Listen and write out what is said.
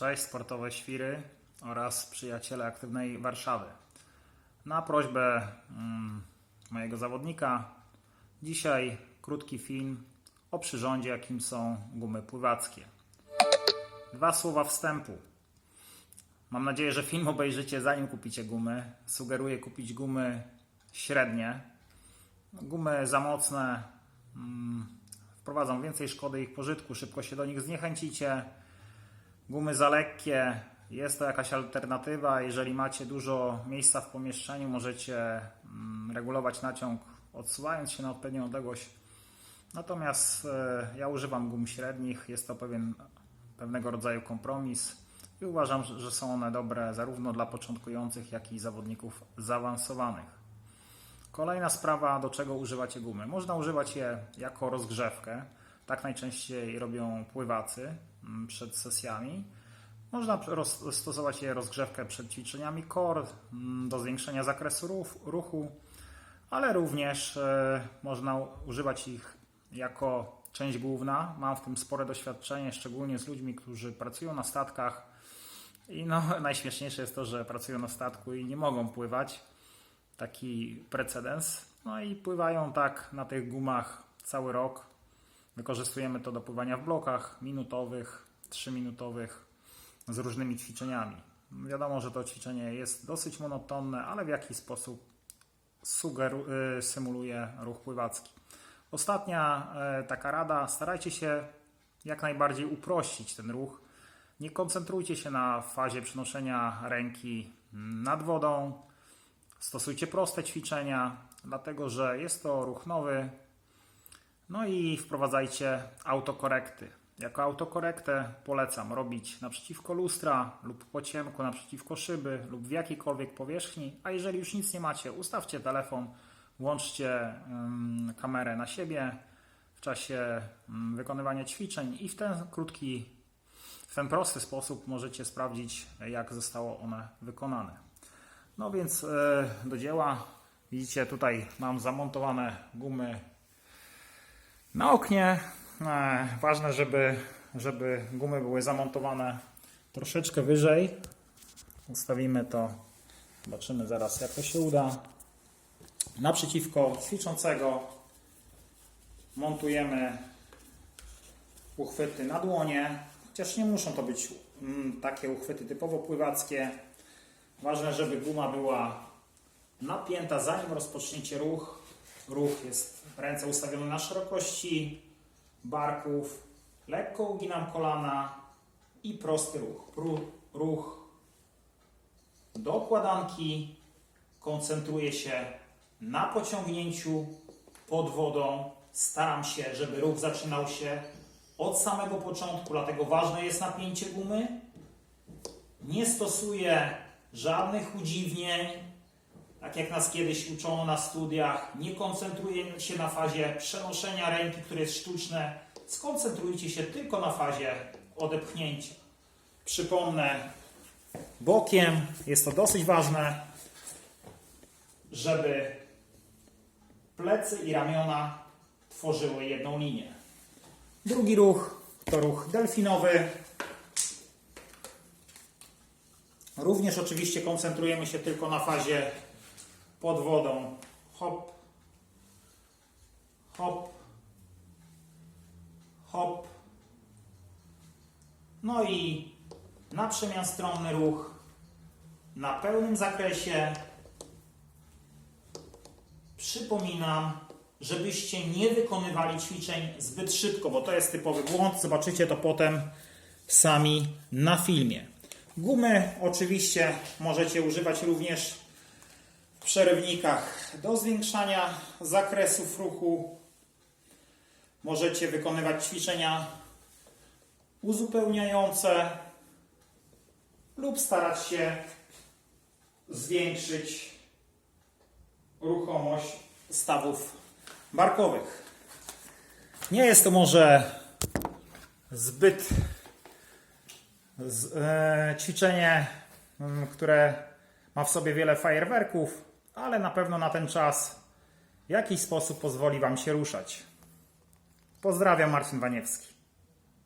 Cześć, sportowe świry oraz przyjaciele aktywnej Warszawy. Na prośbę mm, mojego zawodnika, dzisiaj krótki film o przyrządzie, jakim są gumy pływackie. Dwa słowa wstępu. Mam nadzieję, że film obejrzycie zanim kupicie gumy. Sugeruję kupić gumy średnie. Gumy za mocne mm, wprowadzą więcej szkody ich pożytku, szybko się do nich zniechęcicie. Gumy za lekkie, jest to jakaś alternatywa. Jeżeli macie dużo miejsca w pomieszczeniu, możecie mm, regulować naciąg odsuwając się na odpowiednią odległość. Natomiast e, ja używam gum średnich, jest to pewien, pewnego rodzaju kompromis i uważam, że że są one dobre zarówno dla początkujących, jak i zawodników zaawansowanych. Kolejna sprawa, do czego używacie gumy. Można używać je jako rozgrzewkę. Tak najczęściej robią pływacy mm, przed sesjami. Można stosować je rozgrzewkę przed ćwiczeniami core mm, do zwiększenia zakresu ruchu, ale również e, można używać ich jako część główna. Mam w tym spore doświadczenie, szczególnie z ludźmi, którzy pracują na statkach. I no, najśmieszniejsze jest to, że pracują na statku i nie mogą pływać taki precedens. No i pływają tak na tych gumach cały rok. Wykorzystujemy to do pływania w blokach minutowych, trzyminutowych z różnymi ćwiczeniami. Wiadomo, że to ćwiczenie jest dosyć monotonne, ale w jakiś sposób sugeru- y, symuluje ruch pływacki. Ostatnia e, taka rada, starajcie się jak najbardziej uprościć ten ruch. Nie koncentrujcie się na fazie przenoszenia ręki nad wodą, Stosujcie proste ćwiczenia, dlatego że jest to ruch nowy. No i wprowadzajcie autokorekty. Jako autokorektę polecam robić naprzeciwko lustra lub po ciemku, naprzeciwko szyby lub w jakiejkolwiek powierzchni. A jeżeli już nic nie macie, ustawcie telefon, włączcie ym, kamerę na siebie w czasie ym, wykonywania ćwiczeń i w ten krótki, w ten prosty sposób możecie sprawdzić, jak zostało one wykonane. No więc e, do dzieła. Widzicie, tutaj mam zamontowane gumy na oknie. E, Ważne, żeby, żeby gumy były zamontowane troszeczkę wyżej. Ustawimy to, zobaczymy zaraz jak to się uda. Naprzeciwko ćwiczącego montujemy uchwyty na dłonie, chociaż nie muszą to być mm, takie uchwyty typowo pływackie. Ważne, żeby guma była napięta zanim rozpoczniecie ruch. Ruch jest ręce ustawione na szerokości barków. Lekko uginam kolana i prosty ruch. Ruch do układanki. Koncentruję się na pociągnięciu pod wodą. Staram się, żeby ruch zaczynał się od samego początku, dlatego ważne jest napięcie gumy. Nie stosuję żadnych udziwnień, tak jak nas kiedyś uczono na studiach. Nie koncentrujcie się na fazie przenoszenia ręki, które jest sztuczne. Skoncentrujcie się tylko na fazie odepchnięcia. Przypomnę, bokiem jest to dosyć ważne, żeby plecy i ramiona tworzyły jedną linię. Drugi ruch to ruch delfinowy. Również oczywiście koncentrujemy się tylko na fazie pod wodą. Hop, hop, hop. No i na przemian stronny ruch na pełnym zakresie. Przypominam, żebyście nie wykonywali ćwiczeń zbyt szybko, bo to jest typowy błąd. Zobaczycie to potem sami na filmie. Gumy oczywiście możecie używać również w przerywnikach do zwiększania zakresów ruchu. Możecie wykonywać ćwiczenia uzupełniające lub starać się zwiększyć ruchomość stawów barkowych. Nie jest to może zbyt e, ćwiczenie, mm, które ma w sobie wiele fajerwerków, ale na pewno na ten czas w jakiś sposób pozwoli Wam się ruszać. Pozdrawiam, Marcin Waniewski.